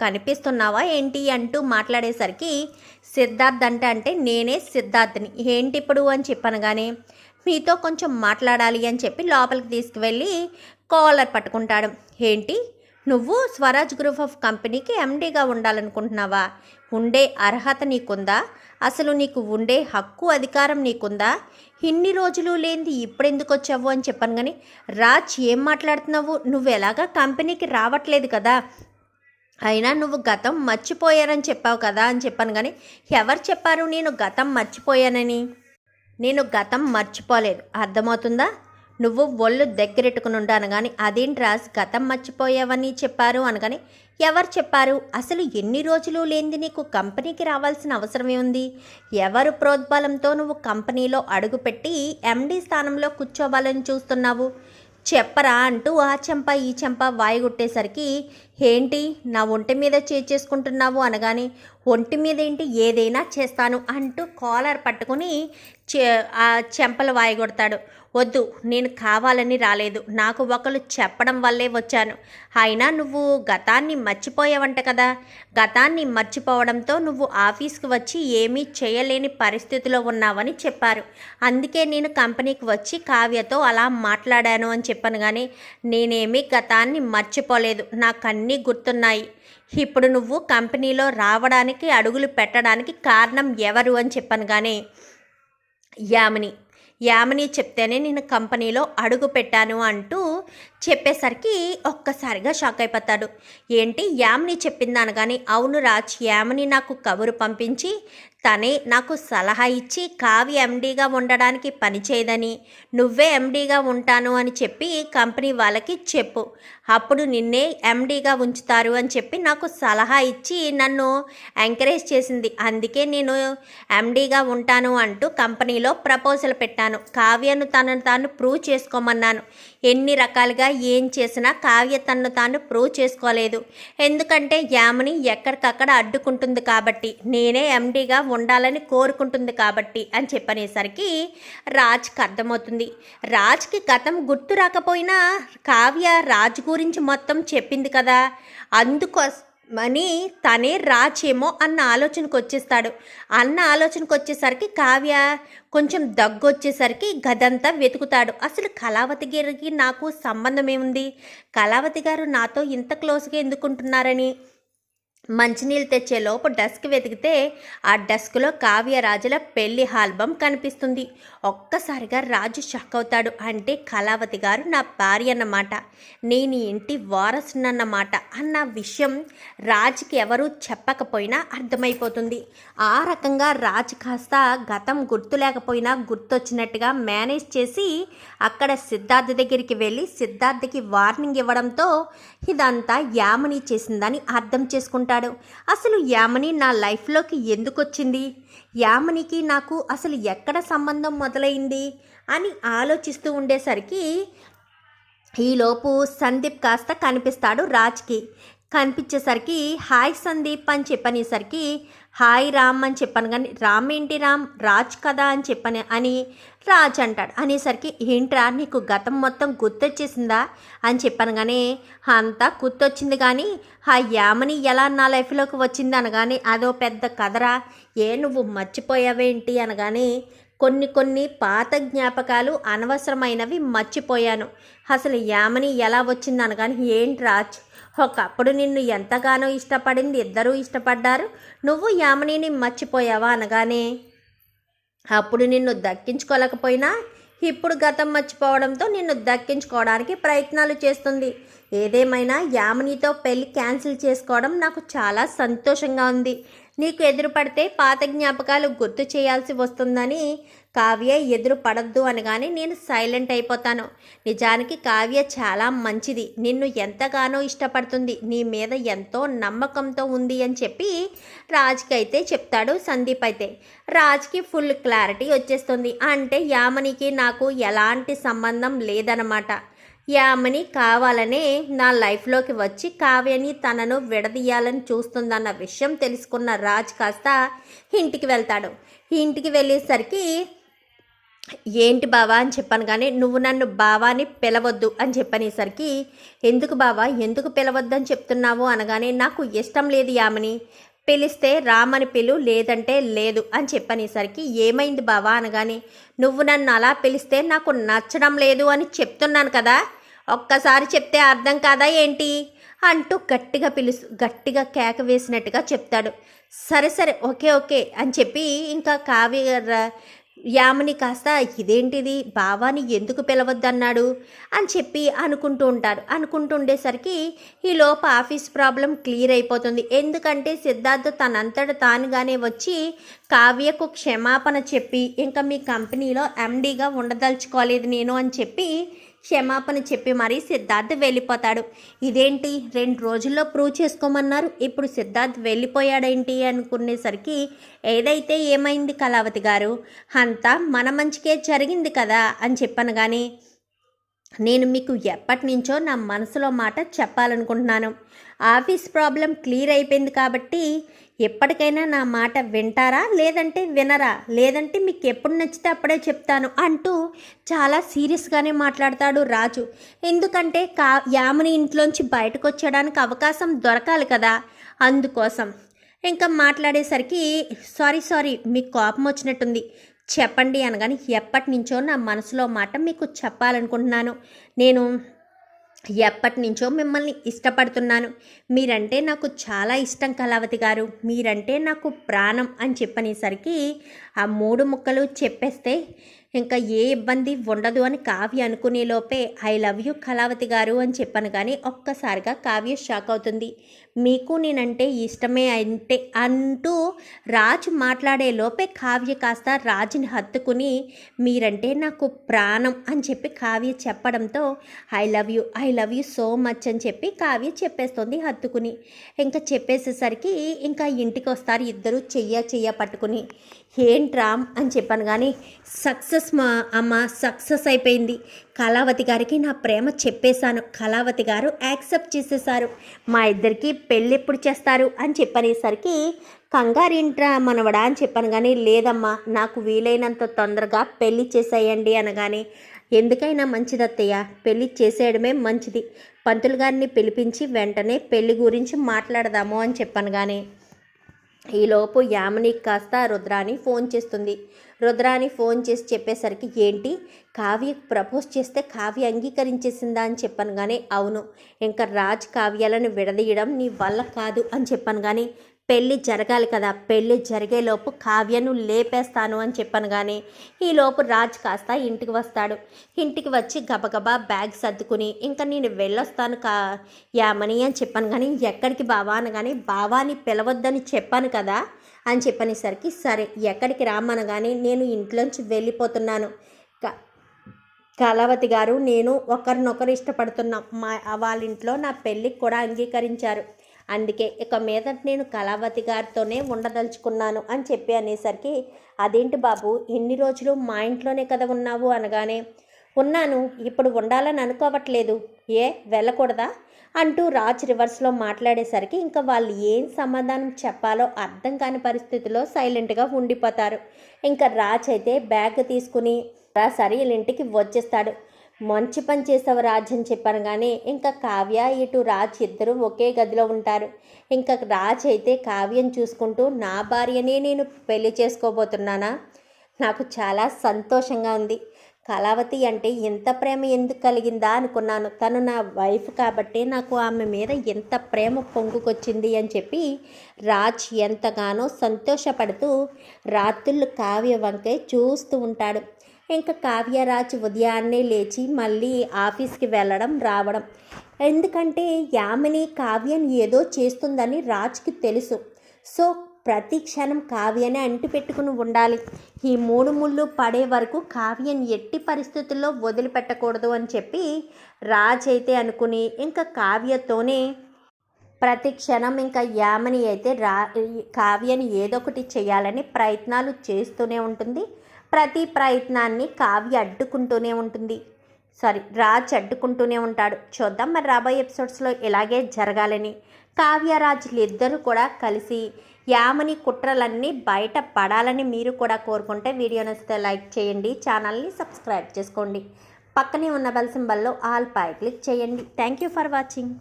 కనిపిస్తున్నావా ఏంటి అంటూ మాట్లాడేసరికి సిద్ధార్థ్ అంటే అంటే నేనే సిద్ధార్థ్ని. ఏంటి ఇప్పుడు అని చెప్పనగానే మీతో కొంచెం మాట్లాడాలి అని చెప్పి లోపలికి తీసుకువెళ్ళి కాలర్ పట్టుకుంటాడు. ఏంటి? నువ్వు స్వరాజ్ గ్రూప్ ఆఫ్ కంపెనీకి ఎండీగా ఉండాలనుకుంటున్నావా? ఉండే అర్హత నీకుందా? అసలు నీకు ఉండే హక్కు అధికారం నీకుందా? ఇన్ని రోజులు లేనిది ఇప్పుడెందుకు వచ్చావు? అని చెప్పాను కానీ రాజ్ ఏం మాట్లాడుతున్నావు? నువ్వు ఎలాగా కంపెనీకి రావట్లేదు కదా. అయినా నువ్వు గతం మర్చిపోయారని చెప్పావు కదా అని చెప్పాను కానీ ఎవరు చెప్పారు నేను గతం మర్చిపోయానని? నేను గతం మర్చిపోలేదు. అర్థమవుతుందా? నువ్వు ఒళ్ళు దగ్గరెట్టుకుని ఉండాను కానీ అదేంటి గతం మర్చిపోయావని చెప్పారు అనగాని ఎవరు చెప్పారు? అసలు ఎన్ని రోజులు లేనిది నీకు కంపెనీకి రావాల్సిన అవసరమే ఉంది? ఎవరు ప్రోద్బలంతో నువ్వు కంపెనీలో అడుగుపెట్టి ఎండీ స్థానంలో కూర్చోవాలని చూస్తున్నావు? చెప్పరా అంటూ ఆ చెంప ఈ చెంప వాయుగొట్టేసరికి ఏంటి? నా ఒంటి మీద చేసుకుంటున్నావు అనగానే ఒంటి మీద ఏంటి? ఏదైనా చేస్తాను అంటూ కాలర్ పట్టుకుని చె ఆ చెంపలు వాయగొడతాడు. వద్దు నేను కావాలని రాలేదు. నాకు ఒకరు చెప్పడం వల్లే వచ్చాను. అయినా నువ్వు గతాన్ని మర్చిపోయావంట కదా. గతాన్ని మర్చిపోవడంతో నువ్వు ఆఫీస్కి వచ్చి ఏమీ చేయలేని పరిస్థితిలో ఉన్నావని చెప్పారు. అందుకే నేను కంపెనీకి వచ్చి కావ్యతో అలా మాట్లాడాను అని చెప్పాను కానీ నేనేమీ గతాన్ని మర్చిపోలేదు. నాకు అన్నీ గుర్తున్నాయి. ఇప్పుడు నువ్వు కంపెనీలో రావడానికి అడుగులు పెట్టడానికి కారణం ఎవరు అని చెప్పాను కానీ యామిని. యామిని చెప్తేనే నేను కంపెనీలో అడుగు పెట్టాను అంటూ చెప్పేసరికి ఒక్కసారిగా షాక్ అయిపోతాడు. ఏంటి? యామిని చెప్పిందాను కానీ అవును రాజ్ యామిని నాకు కబురు పంపించి తనే నాకు సలహా ఇచ్చి కావ్య ఎండీగా ఉండడానికి పనిచేయదని నువ్వే ఎండీగా ఉంటాను అని చెప్పి కంపెనీ వాళ్ళకి చెప్పు. అప్పుడు నిన్నే ఎండీగా ఉంచుతారు అని చెప్పి నాకు సలహా ఇచ్చి నన్ను ఎంకరేజ్ చేసింది. అందుకే నేను ఎండీగా ఉంటాను అంటూ కంపెనీలో ప్రపోజల్ పెట్టాను. కావ్యను తనను తాను ప్రూవ్ చేసుకోమన్నాను. ఎన్ని రకాలుగా ఏం చేసినా కావ్య తనను తాను ప్రూవ్ చేసుకోలేదు. ఎందుకంటే యామిని ఎక్కడికక్కడ అడ్డుకుంటుంది కాబట్టి నేనే ఎండీగా ఉండాలని కోరుకుంటుంది కాబట్టి అని చెప్పనేసరికి రాజ్కి అర్థమవుతుంది. రాజ్కి గతం గుర్తు రాకపోయినా కావ్య రాజ్ గురించి మొత్తం చెప్పింది కదా. అందుకోసం అని తనే రాచేమో అన్న ఆలోచనకు వచ్చేస్తాడు అన్న ఆలోచనకు వచ్చేసరికి కావ్య కొంచెం దగ్గు వచ్చేసరికి గదంతా వెతుకుతాడు. అసలు కళావతి గారికి నాకు సంబంధం ఏముంది? కళావతి గారు నాతో ఇంత క్లోజ్గా ఎందుకుంటున్నారని? మంచినీళ్ళు తెచ్చే లోపు డస్క్ వెతికితే ఆ డస్క్లో కావ్యరాజుల పెళ్ళి ఆల్బమ్ కనిపిస్తుంది. ఒక్కసారిగా రాజు షక్ అవుతాడు. అంటే కళావతి గారు నా భార్య అన్నమాట. నేను ఇంటి వారసునన్నమాట అన్న విషయం రాజుకి ఎవరూ చెప్పకపోయినా అర్థమైపోతుంది. ఆ రకంగా రాజు కాస్త గతం గుర్తు లేకపోయినా గుర్తొచ్చినట్టుగా మేనేజ్ చేసి అక్కడ సిద్ధార్థ దగ్గరికి వెళ్ళి సిద్ధార్థకి వార్నింగ్ ఇవ్వడంతో ఇదంతా యామని చేసిందని అర్థం అనుకుంటాడు. అసలు యామని నా లైఫ్లోకి ఎందుకు వచ్చింది యామనికి నాకు అసలు ఎక్కడ సంబంధం మొదలైంది? అని ఆలోచిస్తూ ఉండేసరికి ఈలోపు సందీప్ కాస్త కనిపిస్తాడు రాజ్కి. కనిపించేసరికి హాయ్ సందీప్ అని చెప్పనేసరికి హాయ్ రామ్ అని చెప్పాను. కానీ రామ్ ఏంటి రామ్? రాజ్ కదా అని చెప్పని అని రాజ్ అంటాడు. అనేసరికి ఏంట్రా నీకు గతం మొత్తం గుర్తొచ్చేసిందా? అని చెప్పాను. కానీ అంతా గుర్తొచ్చింది కానీ ఆ యామని ఎలా నా లైఫ్లోకి వచ్చింది? అనగానే అదో పెద్ద కథరా. ఏ నువ్వు మర్చిపోయావేంటి? అనగానే కొన్ని కొన్ని పాత జ్ఞాపకాలు అనవసరమైనవి మర్చిపోయాను. అసలు యామని ఎలా వచ్చింది? అనగానే ఏంటి రాజ్? ఒకప్పుడు నిన్ను ఎంతగానో ఇష్టపడింది ఇద్దరూ ఇష్టపడ్డారు. నువ్వు యామనిని మర్చిపోయావా అనగానే? అప్పుడు నిన్ను దక్కించుకోలేకపోయినా ఇప్పుడు గతం మర్చిపోవడంతో నిన్ను దక్కించుకోవడానికి ప్రయత్నాలు చేస్తుంది. ఏదేమైనా యామినితో పెళ్ళి క్యాన్సిల్ చేసుకోవడం నాకు చాలా సంతోషంగా ఉంది. నీకు ఎదురుపడితే పాత జ్ఞాపకాలు గుర్తు చేయాల్సి వస్తుందని కావ్య ఎదురు పడద్దు అనగానే నేను సైలెంట్ అయిపోతాను. నిజానికి కావ్య చాలా మంచిది. నిన్ను ఎంతగానో ఇష్టపడుతుంది. నీ మీద ఎంతో నమ్మకంతో ఉంది అని చెప్పి రాజ్కి అయితే చెప్తాడు సందీప్ అయితే. రాజ్కి ఫుల్ క్లారిటీ వచ్చేస్తుంది. అంటే యామనికి నాకు ఎలాంటి సంబంధం లేదనమాట. యామని కావాలనే నా లైఫ్లోకి వచ్చి కావ్యని తనను విడదీయాలని చూస్తుందన్న విషయం తెలుసుకున్న రాజ్ కాస్త ఇంటికి వెళ్తాడు. ఇంటికి వెళ్ళేసరికి ఏంటి బావా? అని చెప్పాను కానీ నువ్వు నన్ను బావాని పిలవద్దు అని చెప్పనేసరికి ఎందుకు బావా? ఎందుకు పిలవద్దు అని చెప్తున్నావు? అనగానే నాకు ఇష్టం లేదు యామని. పిలిస్తే రామని పిలు లేదంటే లేదు అని చెప్పనేసరికి ఏమైంది బావా? అనగానే నువ్వు నన్ను అలా పిలిస్తే నాకు నచ్చడం లేదు అని చెప్తున్నాను కదా. ఒక్కసారి చెప్తే అర్థం కాదా ఏంటి? అంటూ గట్టిగా పిలుసు గట్టిగా కేక వేసినట్టుగా చెప్తాడు. సరే సరే ఓకే ఓకే అని చెప్పి ఇంకా కావ్య ర- కాస్త ఇదేంటిది? బావాని ఎందుకు పిలవద్దన్నాడు? అని చెప్పి అనుకుంటూ ఉంటారు. అనుకుంటూ ఉండేసరికి ఈ లోపు ఆఫీస్ ప్రాబ్లం క్లియర్ అయిపోతుంది. ఎందుకంటే సిద్ధార్థ్ తనంతట తానుగానే వచ్చి కావ్యకు క్షమాపణ చెప్పి ఇంకా మీ కంపెనీలో ఎండీగా ఉండదలుచుకోలేదు నేను అని చెప్పి క్షమాపణ చెప్పి మరీ సిద్ధార్థ్ వెళ్ళిపోతాడు. ఇదేంటి? రెండు రోజుల్లో ప్రూవ్ చేసుకోమన్నారు. ఇప్పుడు సిద్ధార్థ్ వెళ్ళిపోయాడేంటి అనుకునేసరికి ఏదైతే ఏమైంది కళావతి గారు? అంతా మన మంచికే జరిగింది కదా అని చెప్పాను కానీ నేను మీకు ఎప్పటి నుంచో నా మనసులో మాట చెప్పాలనుకుంటున్నాను. ఆఫీస్ ప్రాబ్లం క్లియర్ అయిపోయింది కాబట్టి ఎప్పటికైనా నా మాట వింటారా? లేదంటే వినరా? లేదంటే మీకు ఎప్పుడు నచ్చితే అప్పుడే చెప్తాను అంటూ చాలా సీరియస్గానే మాట్లాడతాడు రాజు. ఎందుకంటే కా యామిని ఇంట్లోంచి బయటకు వచ్చేయడానికి అవకాశం దొరకాలి కదా. అందుకోసం. ఇంకా మాట్లాడేసరికి సారీ సారీ మీకు కోపం వచ్చినట్టుంది. చెప్పండి అనగాని ఎప్పటి నుంచో నా మనసులో మాట మీకు చెప్పాలనుకుంటున్నాను. నేను ఎప్పటి నుంచో మిమ్మల్ని ఇష్టపడుతున్నాను. మీరంటే నాకు చాలా ఇష్టం కళావతి గారు. మీరంటే నాకు ప్రాణం అని చెప్పనేసరికి ఆ మూడు ముక్కలు చెప్పేస్తే ఇంకా ఏ ఇబ్బంది ఉండదు అని కావ్య అనుకునే లోపే ఐ లవ్ యూ కళావతి గారు అని చెప్పాను కానీ ఒక్కసారిగా కావ్య షాక్ అవుతుంది. మీకు నేనంటే ఇష్టమే అంటే అంటూ రాజు మాట్లాడే లోపే కావ్య కాస్త రాజుని హత్తుకుని మీరంటే నాకు ప్రాణం అని చెప్పి కావ్య చెప్పడంతో I love you I love you so much అని చెప్పి కావ్య చెప్పేస్తుంది హత్తుకుని. ఇంకా చెప్పేసేసరికి ఇంకా ఇంటికి వస్తారు ఇద్దరు చెయ్య చెయ్య పట్టుకుని. ఏంట్రామ్ అని చెప్పాను కానీ సక్సెస్ మా అమ్మ సక్సెస్ అయిపోయింది. కళావతి గారికి నా ప్రేమ చెప్పేశాను. కళావతి గారు యాక్సెప్ట్ చేసేసారు మా ఇద్దరికి పెళ్ళి ఎప్పుడు చేస్తారు అని చెప్పనేసరికి కంగారింట్రా మనవడా అని చెప్పాను కానీ లేదమ్మా నాకు వీలైనంత తొందరగా పెళ్ళి చేసేయండి అనగానే ఎందుకైనా మంచిది అత్తయ్య పెళ్ళి చేసేయడమే మంచిది. పంతులు గారిని పిలిపించి వెంటనే పెళ్ళి గురించి మాట్లాడదాము అని చెప్పాను కానీ ఈలోపు యామిని కాస్త రుద్రాని ఫోన్ చేస్తుంది. రుద్రాని ఫోన్ చేసి చెప్పేసరికి ఏంటి? కావ్య ప్రపోజ్ చేస్తే కావ్య అంగీకరించేసిందా అని చెప్పాను కానీ అవును. ఇంకా రాజ్ కావ్యాలను విడదీయడం నీ వల్ల కాదు అని చెప్పాను కానీ పెళ్ళి జరగాలి కదా పెళ్ళి జరిగేలోపు కావ్యను లేపేస్తాను అని చెప్పాను కానీ ఈలోపు రాజ్ కాస్త ఇంటికి వస్తాడు. ఇంటికి వచ్చి గబగబా బ్యాగ్ సర్దుకుని ఇంకా నేను వెళ్ళొస్తాను కా యామని అని చెప్పాను కానీ ఎక్కడికి బావా అనగానే బావాని పిలవద్దని చెప్పాను కదా అని చెప్పనేసరికి సరే ఎక్కడికి రామనగానే నేను ఇంట్లోంచి వెళ్ళిపోతున్నాను. కళావతి గారు నేను ఒకరినొకరు ఇష్టపడుతున్నాం. మా వాళ్ళ ఇంట్లో నా పెళ్ళికి కూడా అంగీకరించారు. అందుకే ఇక మీద నేను కళావతి గారితోనే ఉండదలుచుకున్నాను అని చెప్పి అనేసరికి అదేంటి బాబు ఎన్ని రోజులు మా ఇంట్లోనే కదా ఉన్నావు? అనగానే ఉన్నాను ఇప్పుడు ఉండాలని అనుకోవట్లేదు. ఏ వెళ్ళకూడదా? అంటూ రాజ్ రివర్స్లో మాట్లాడేసరికి ఇంకా వాళ్ళు ఏం సమాధానం చెప్పాలో అర్థం కాని పరిస్థితిలో సైలెంట్గా ఉండిపోతారు. ఇంకా రాజ్ అయితే బ్యాగ్ తీసుకుని సరే వీళ్ళ ఇంటికి వచ్చేస్తాడు. మంచి పని చేసావు రాజ్ అని చెప్పాను కానీ ఇంకా కావ్య ఇటు రాజ్ ఇద్దరు ఒకే గదిలో ఉంటారు. ఇంకా రాజ్ అయితే కావ్యం చూసుకుంటూ నా భార్యనే నేను పెళ్ళి చేసుకోబోతున్నానా? నాకు చాలా సంతోషంగా ఉంది. కళావతి అంటే ఎంత ప్రేమ ఎందుకు కలిగిందా అనుకున్నాను. తను నా వైఫ్ కాబట్టి నాకు ఆమె మీద ఎంత ప్రేమ పొంగుకొచ్చింది అని చెప్పి రాజ్ ఎంతగానో సంతోషపడుతూ రాత్రులు కావ్య వంకే చూస్తూ ఉంటాడు. ఇంకా కావ్యరాజ్ ఉదయాన్నే లేచి మళ్ళీ ఆఫీస్కి వెళ్ళడం రావడం. ఎందుకంటే యామిని కావ్యని ఏదో చేస్తుందని రాజ్కి తెలుసు. సో ప్రతి క్షణం కావ్యనే అంటి పెట్టుకుని ఉండాలి. ఈ మూడు ముళ్ళు పడే వరకు కావ్యని ఎట్టి పరిస్థితుల్లో వదిలిపెట్టకూడదు అని చెప్పి రాజ్ అయితే అనుకుని ఇంకా కావ్యతోనే ప్రతి క్షణం ఇంకా యామని అయితే రా కావ్యని ఏదో ఒకటి చేయాలని ప్రయత్నాలు చేస్తూనే ఉంటుంది. ప్రతి ప్రయత్నాన్ని కావ్య అడ్డుకుంటూనే ఉంటుంది. సారీ రాజ్ అడ్డుకుంటూనే ఉంటాడు. చూద్దాం మరి రాబోయే ఎపిసోడ్స్లో ఇలాగే జరగాలని. కావ్యరాజులు ఇద్దరు కూడా కలిసి యామని కుట్రలన్నీ బయట పడాలని మీరు కూడా కోరుకుంటే వీడియో నచ్చితే లైక్ చేయండి ఛానల్ని సబ్స్క్రైబ్ చేసుకోండి. పక్కనే ఉన్న బెల్ సింబల్లో ఆల్ పై క్లిక్ చేయండి. Thank you for watching.